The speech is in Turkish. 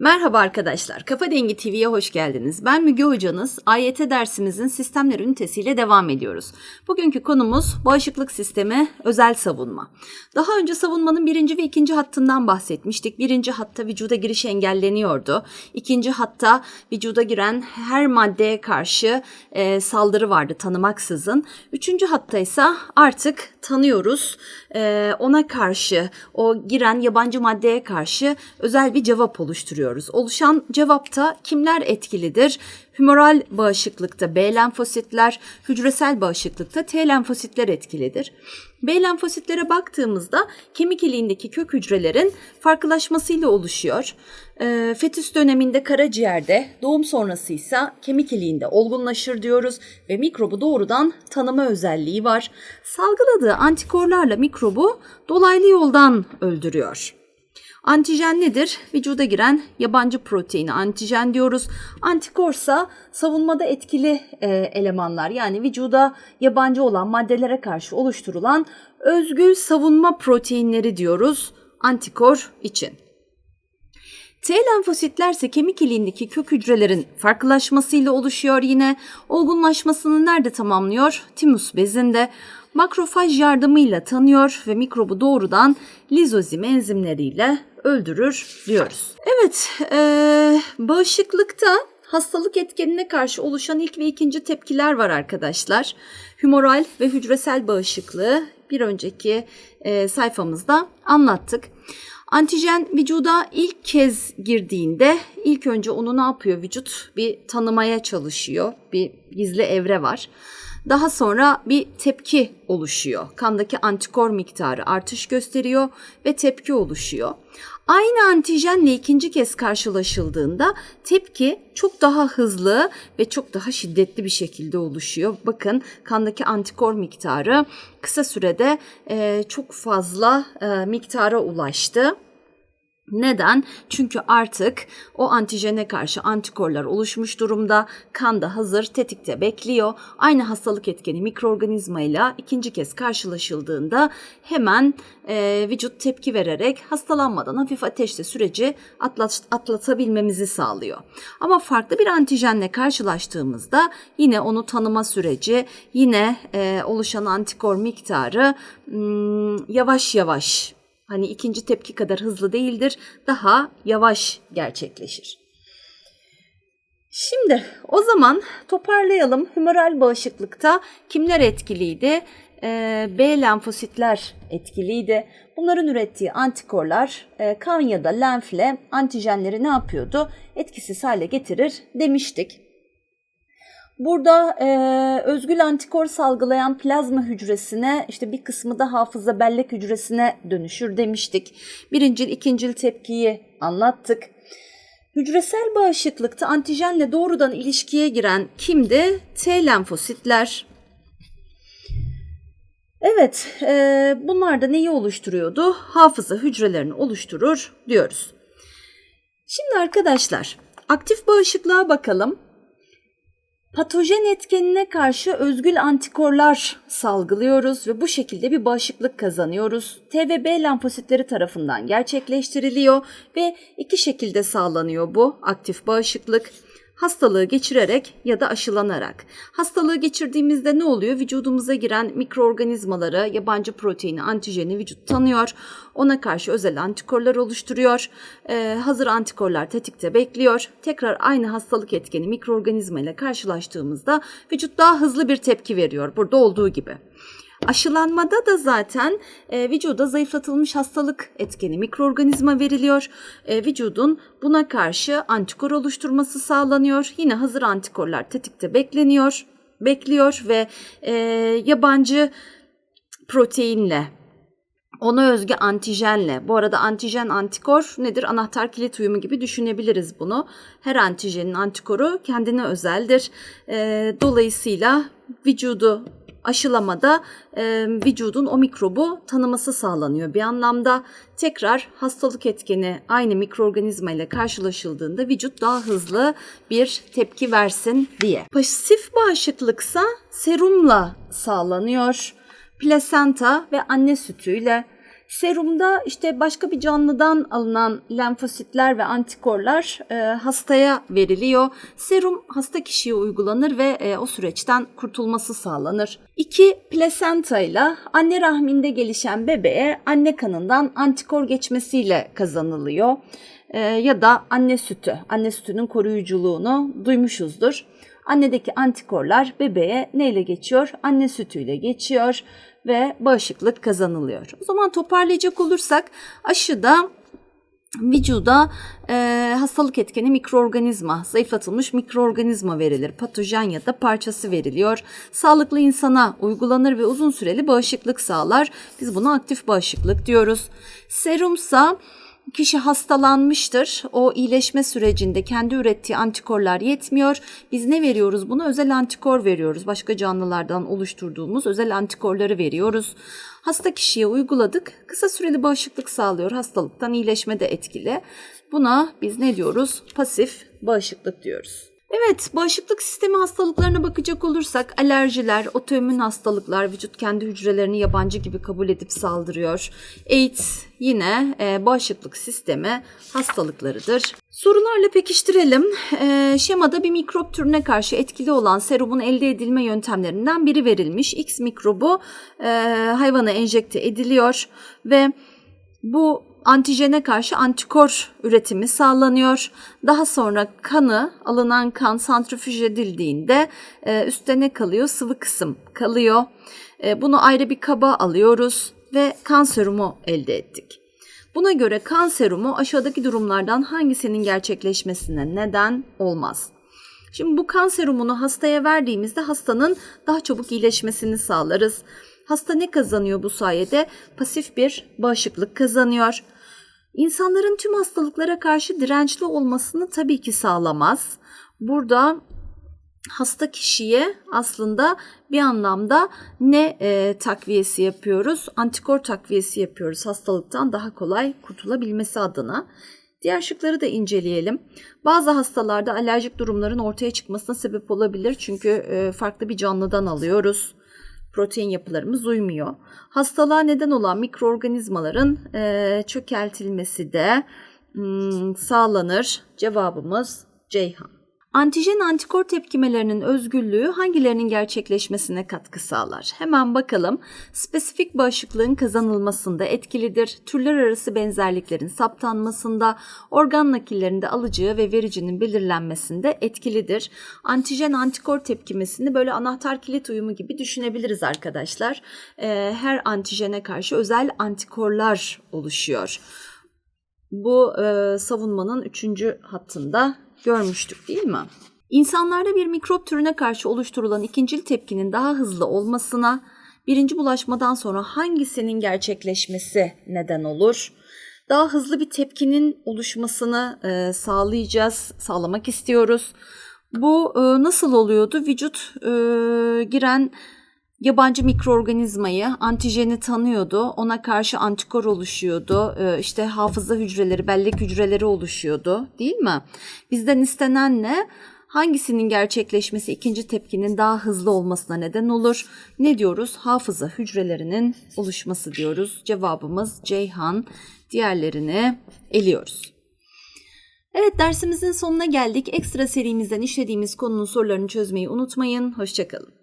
Merhaba arkadaşlar, Kafa Dengi TV'ye hoş geldiniz. Ben Müge Hocanız. AYT dersimizin sistemler ünitesiyle devam ediyoruz. Bugünkü konumuz bağışıklık sistemi, özel savunma. Daha önce savunmanın birinci ve ikinci hattından bahsetmiştik. Birinci hatta vücuda giriş engelleniyordu. İkinci hatta vücuda giren her maddeye karşı e, saldırı vardı tanımaksızın. Üçüncü hatta ise artık tanıyoruz. E, ona karşı, o giren yabancı maddeye karşı özel bir cevap oluşturuyoruz. Oluşan cevapta kimler etkilidir? Hümoral bağışıklıkta B lenfositler, hücresel bağışıklıkta T lenfositler etkilidir. B lenfositlere baktığımızda kemik iliğindeki kök hücrelerin farklılaşmasıyla oluşuyor. E, fetüs döneminde karaciğerde, doğum sonrası ise kemik iliğinde olgunlaşır diyoruz ve mikrobu doğrudan tanıma özelliği var. Salgıladığı antikorlarla mikrobu dolaylı yoldan öldürüyor. Antijen nedir? Vücuda giren yabancı proteini antijen diyoruz. Antikorsa savunmada etkili e, elemanlar yani vücuda yabancı olan maddelere karşı oluşturulan özgül savunma proteinleri diyoruz antikor için. T lenfositler ise kemik iliğindeki kök hücrelerin farklılaşmasıyla oluşuyor yine. Olgunlaşmasını nerede tamamlıyor? Timus bezinde. Makrofaj yardımıyla tanıyor ve mikrobu doğrudan lizozim enzimleriyle öldürür diyoruz. Evet, ee, bağışıklıkta hastalık etkenine karşı oluşan ilk ve ikinci tepkiler var arkadaşlar. Humoral ve hücresel bağışıklığı bir önceki e, sayfamızda anlattık. Antijen vücuda ilk kez girdiğinde ilk önce onu ne yapıyor vücut? Bir tanımaya çalışıyor. Bir gizli evre var. Daha sonra bir tepki oluşuyor. Kandaki antikor miktarı artış gösteriyor ve tepki oluşuyor. Aynı antijenle ikinci kez karşılaşıldığında tepki çok daha hızlı ve çok daha şiddetli bir şekilde oluşuyor. Bakın kandaki antikor miktarı kısa sürede e, çok fazla e, miktara ulaştı. Neden? Çünkü artık o antijene karşı antikorlar oluşmuş durumda. Kanda hazır, tetikte bekliyor. Aynı hastalık etkeni mikroorganizmayla ikinci kez karşılaşıldığında hemen e, vücut tepki vererek hastalanmadan hafif ateşte süreci atlat, atlatabilmemizi sağlıyor. Ama farklı bir antijenle karşılaştığımızda yine onu tanıma süreci, yine e, oluşan antikor miktarı hmm, yavaş yavaş Hani ikinci tepki kadar hızlı değildir, daha yavaş gerçekleşir. Şimdi o zaman toparlayalım. Hümoral bağışıklıkta kimler etkiliydi? Ee, B lenfositler etkiliydi. Bunların ürettiği antikorlar e, kan ya da lenfle antijenleri ne yapıyordu? Etkisiz hale getirir demiştik. Burada e, özgül antikor salgılayan plazma hücresine işte bir kısmı da hafıza bellek hücresine dönüşür demiştik. Birincil, ikincil tepkiyi anlattık. Hücresel bağışıklıkta antijenle doğrudan ilişkiye giren kimdi? T lenfositler. Evet, e, bunlar da neyi oluşturuyordu? Hafıza hücrelerini oluşturur diyoruz. Şimdi arkadaşlar, aktif bağışıklığa bakalım. Patojen etkenine karşı özgül antikorlar salgılıyoruz ve bu şekilde bir bağışıklık kazanıyoruz. T ve B lenfositleri tarafından gerçekleştiriliyor ve iki şekilde sağlanıyor bu aktif bağışıklık hastalığı geçirerek ya da aşılanarak. Hastalığı geçirdiğimizde ne oluyor? Vücudumuza giren mikroorganizmaları, yabancı proteini, antijeni vücut tanıyor. Ona karşı özel antikorlar oluşturuyor. Ee, hazır antikorlar tetikte bekliyor. Tekrar aynı hastalık etkeni mikroorganizma ile karşılaştığımızda vücut daha hızlı bir tepki veriyor. Burada olduğu gibi. Aşılanmada da zaten e, vücuda zayıflatılmış hastalık etkeni mikroorganizma veriliyor. E, vücudun buna karşı antikor oluşturması sağlanıyor. Yine hazır antikorlar tetikte bekleniyor, bekliyor ve e, yabancı proteinle ona özgü antijenle. Bu arada antijen antikor nedir? Anahtar kilit uyumu gibi düşünebiliriz bunu. Her antijenin antikoru kendine özeldir. E, dolayısıyla vücudu aşılamada e, vücudun o mikrobu tanıması sağlanıyor. Bir anlamda tekrar hastalık etkeni aynı mikroorganizma ile karşılaşıldığında vücut daha hızlı bir tepki versin diye. Pasif bağışıklıksa serumla sağlanıyor. Plasenta ve anne sütüyle Serumda işte başka bir canlıdan alınan lenfositler ve antikorlar e, hastaya veriliyor. Serum hasta kişiye uygulanır ve e, o süreçten kurtulması sağlanır. 2. Plasenta ile anne rahminde gelişen bebeğe anne kanından antikor geçmesiyle kazanılıyor. E, ya da anne sütü, anne sütünün koruyuculuğunu duymuşuzdur. Annedeki antikorlar bebeğe neyle geçiyor? Anne sütüyle geçiyor ve bağışıklık kazanılıyor. O zaman toparlayacak olursak aşıda vücuda e, hastalık etkeni mikroorganizma, zayıflatılmış mikroorganizma verilir. Patojen ya da parçası veriliyor. Sağlıklı insana uygulanır ve uzun süreli bağışıklık sağlar. Biz buna aktif bağışıklık diyoruz. Serumsa kişi hastalanmıştır. O iyileşme sürecinde kendi ürettiği antikorlar yetmiyor. Biz ne veriyoruz buna? Özel antikor veriyoruz. Başka canlılardan oluşturduğumuz özel antikorları veriyoruz. Hasta kişiye uyguladık. Kısa süreli bağışıklık sağlıyor. Hastalıktan iyileşme de etkili. Buna biz ne diyoruz? Pasif bağışıklık diyoruz. Evet, bağışıklık sistemi hastalıklarına bakacak olursak alerjiler, otoimmün hastalıklar, vücut kendi hücrelerini yabancı gibi kabul edip saldırıyor. AIDS yine e, bağışıklık sistemi hastalıklarıdır. Sorularla pekiştirelim. E, şemada bir mikrop türüne karşı etkili olan serumun elde edilme yöntemlerinden biri verilmiş. X mikrobu e, hayvana enjekte ediliyor ve bu antijene karşı antikor üretimi sağlanıyor. Daha sonra kanı, alınan kan santrifüj edildiğinde e, üstte ne kalıyor? Sıvı kısım kalıyor. E, bunu ayrı bir kaba alıyoruz ve kan serumu elde ettik. Buna göre kan serumu aşağıdaki durumlardan hangisinin gerçekleşmesine neden olmaz? Şimdi bu kan serumunu hastaya verdiğimizde hastanın daha çabuk iyileşmesini sağlarız. Hasta ne kazanıyor bu sayede? Pasif bir bağışıklık kazanıyor. İnsanların tüm hastalıklara karşı dirençli olmasını tabii ki sağlamaz. Burada hasta kişiye aslında bir anlamda ne e, takviyesi yapıyoruz? Antikor takviyesi yapıyoruz hastalıktan daha kolay kurtulabilmesi adına. Diğer şıkları da inceleyelim. Bazı hastalarda alerjik durumların ortaya çıkmasına sebep olabilir çünkü e, farklı bir canlıdan alıyoruz protein yapılarımız uymuyor. Hastalığa neden olan mikroorganizmaların e, çökeltilmesi de hmm, sağlanır. Cevabımız Ceyhan. Antijen antikor tepkimelerinin özgürlüğü hangilerinin gerçekleşmesine katkı sağlar? Hemen bakalım. Spesifik bağışıklığın kazanılmasında etkilidir. Türler arası benzerliklerin saptanmasında, organ nakillerinde alıcı ve vericinin belirlenmesinde etkilidir. Antijen antikor tepkimesini böyle anahtar kilit uyumu gibi düşünebiliriz arkadaşlar. Ee, her antijene karşı özel antikorlar oluşuyor. Bu e, savunmanın üçüncü hattında görmüştük değil mi? İnsanlarda bir mikrop türüne karşı oluşturulan ikincil tepkinin daha hızlı olmasına birinci bulaşmadan sonra hangisinin gerçekleşmesi neden olur? Daha hızlı bir tepkinin oluşmasını e, sağlayacağız, sağlamak istiyoruz. Bu e, nasıl oluyordu? Vücut e, giren yabancı mikroorganizmayı, antijeni tanıyordu. Ona karşı antikor oluşuyordu. Ee, işte hafıza hücreleri, bellek hücreleri oluşuyordu değil mi? Bizden istenen ne? Hangisinin gerçekleşmesi ikinci tepkinin daha hızlı olmasına neden olur? Ne diyoruz? Hafıza hücrelerinin oluşması diyoruz. Cevabımız Ceyhan. Diğerlerini eliyoruz. Evet dersimizin sonuna geldik. Ekstra serimizden işlediğimiz konunun sorularını çözmeyi unutmayın. Hoşçakalın.